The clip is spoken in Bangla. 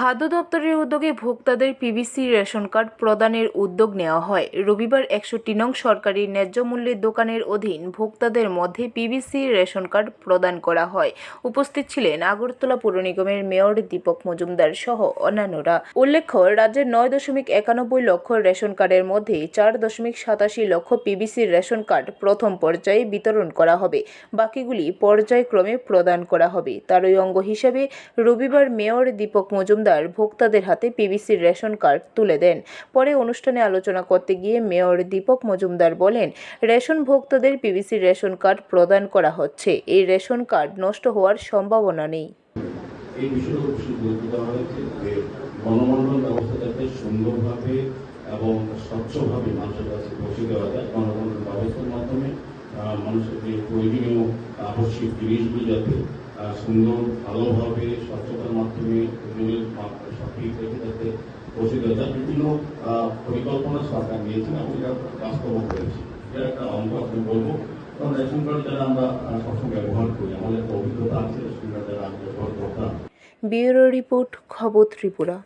খাদ্য দপ্তরের উদ্যোগে ভোক্তাদের পিভিসি রেশন কার্ড প্রদানের উদ্যোগ নেওয়া হয়। রবিবার একষট্টি নং সরকারি ন্যায্য মূল্যের দোকানের অধীন ভোক্তাদের মধ্যে পিভিসি রেশন কার্ড প্রদান করা হয়। উপস্থিত ছিলেন আগরতলা পৌর নিগমের মেয়র দীপক মজুমদার সহ অন্যান্যরা। উল্লেখ্য, রাজ্যের নয় দশমিক একানব্বই লক্ষ রেশন কার্ডের মধ্যে চার দশমিক সাতাশি লক্ষ পিভিসি রেশন কার্ড প্রথম পর্যায়ে বিতরণ করা হবে। বাকিগুলি পর্যায়ক্রমে প্রদান করা হবে। তারই অঙ্গ হিসেবে রবিবার মেয়র দীপক মজুমদার ভোক্তাদের হাতে পিভিসি রেশন কার্ড তুলে দেন। পরে অনুষ্ঠানে আলোচনা করতে গিয়ে মেয়র দীপক মজুমদার বলেন, রেশন ভোক্তাদের পিভিসি রেশন কার্ড প্রদান করা হচ্ছে। এই রেশন কার্ড নষ্ট হওয়ার সম্ভাবনা নেই। এবং স্বচ্ছভাবে মানুষের কাছে পৌঁছে দেওয়া যায় গণমন্ডল ব্যবস্থার মাধ্যমে মানুষের যে প্রয়োজনীয় আবশ্যিক জিনিসগুলো যাতে সুন্দর, ভালোভাবে স্বচ্ছতার মাধ্যমে ওজনের সঠিক রেখে যাতে পৌঁছে দেওয়া বিভিন্ন পরিকল্পনা সরকার নিয়েছেন এবং এটা বাস্তব করেছে। এটা একটা অঙ্গ আমি বলব। কারণ রেশন কার্ড যারা আমরা সবসময় ব্যবহার করি। আমাদের একটা অভিজ্ঞতা আছে, রেশন কার্ড যারা আমি ব্যবহার করতাম ব্যুরো রিপোর্ট খবর ত্রিপুরা।